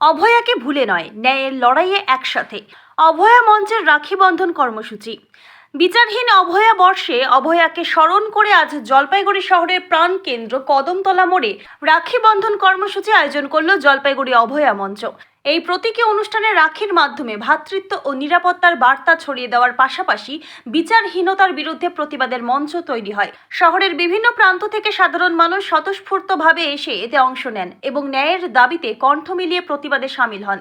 অভয়াকে ভুলে নয়, ন্যায়ের লড়াইয়ে একসাথে। অভয়া মঞ্চের রাখি বন্ধন কর্মসূচি। বিচারহীন অভয়া বর্ষে অভয়াকে স্মরণ করে আজ জলপাইগুড়ি শহরের প্রাণ কেন্দ্র কদমতলা মোড়ে রাখি বন্ধন কর্মসূচি আয়োজন করল জলপাইগুড়ি অভয়া মঞ্চ। এই প্রতীকী অনুষ্ঠানে রাখির মাধ্যমে ভ্রাতৃত্ব ও নিরাপত্তার বার্তা ছড়িয়ে দেওয়ার পাশাপাশি বিচারহীনতার বিরুদ্ধে প্রতিবাদের মঞ্চ তৈরি হয়। শহরের বিভিন্ন প্রান্ত থেকে সাধারণ মানুষ স্বতঃস্ফূর্তভাবে এসে এতে অংশ নেন এবং ন্যায়ের দাবিতে কণ্ঠ মিলিয়ে প্রতিবাদে সামিল হন।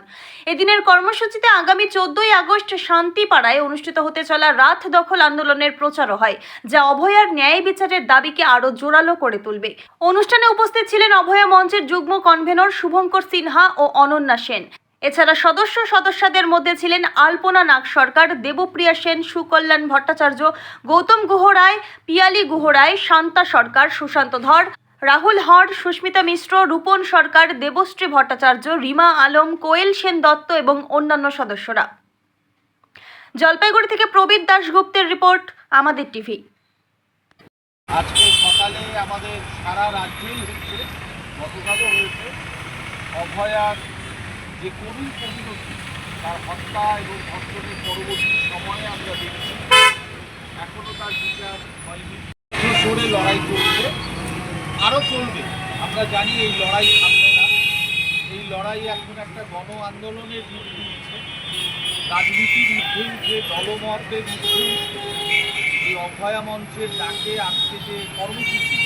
এদিনের কর্মসূচিতে আগামী চোদ্দই আগস্ট শান্তিপাড়ায় অনুষ্ঠিত হতে চলা রাত দখল আন্দোলনের প্রচারও হয়, যা অভয়ার ন্যায় বিচারের দাবিকে আরও জোরালো করে তুলবে। অনুষ্ঠানে উপস্থিত ছিলেন অভয়া মঞ্চের যুগ্ম কনভেনর শুভঙ্কর সিনহা ও অনন্যা সেন। এছাড়া সদস্য সদস্যদের মধ্যে ছিলেন আলপনা নাগ সরকার, দেবপ্রিয়া সেন, সুকল্যাণ ভট্টাচার্য, গৌতম গুহ রায় পিয়ালি গুহরায়, শান্তা সরকার, সুশান্ত ধর, রাহুল হর, সুস্মিতা মিশ্র, রূপন সরকার, দেবশ্রী ভট্টাচার্য, রিমা আলম, কোয়েল সেন দত্ত এবং অন্যান্য সদস্যরা। জলপাইগুড়ি থেকে প্রবীর দাশগুপ্তের রিপোর্ট, আমাদের টিভি। আজকে সকালে আমাদের সারা রাজ্যেই হচ্ছে গতকালও হয়েছে, অভয়ার যে করুণ পরিণতি তার হত্যা এবং ধর্ষণের পরবর্তী সময়ে আমরা দেখছি এখনও তার বিচার হয়নি। জোরে লড়াই চলছে আরও চলবে আমরা জানি এই লড়াই থামবে না। এই লড়াই এখন একটা গণ আন্দোলনের রূপ নিয়েছে। রাজনীতির ঊর্ধ্বে উঠে দলমতের ঊর্ধ্বে উঠে এই অভয়া মঞ্চের ডাকে আজকে যে কর্মসূচি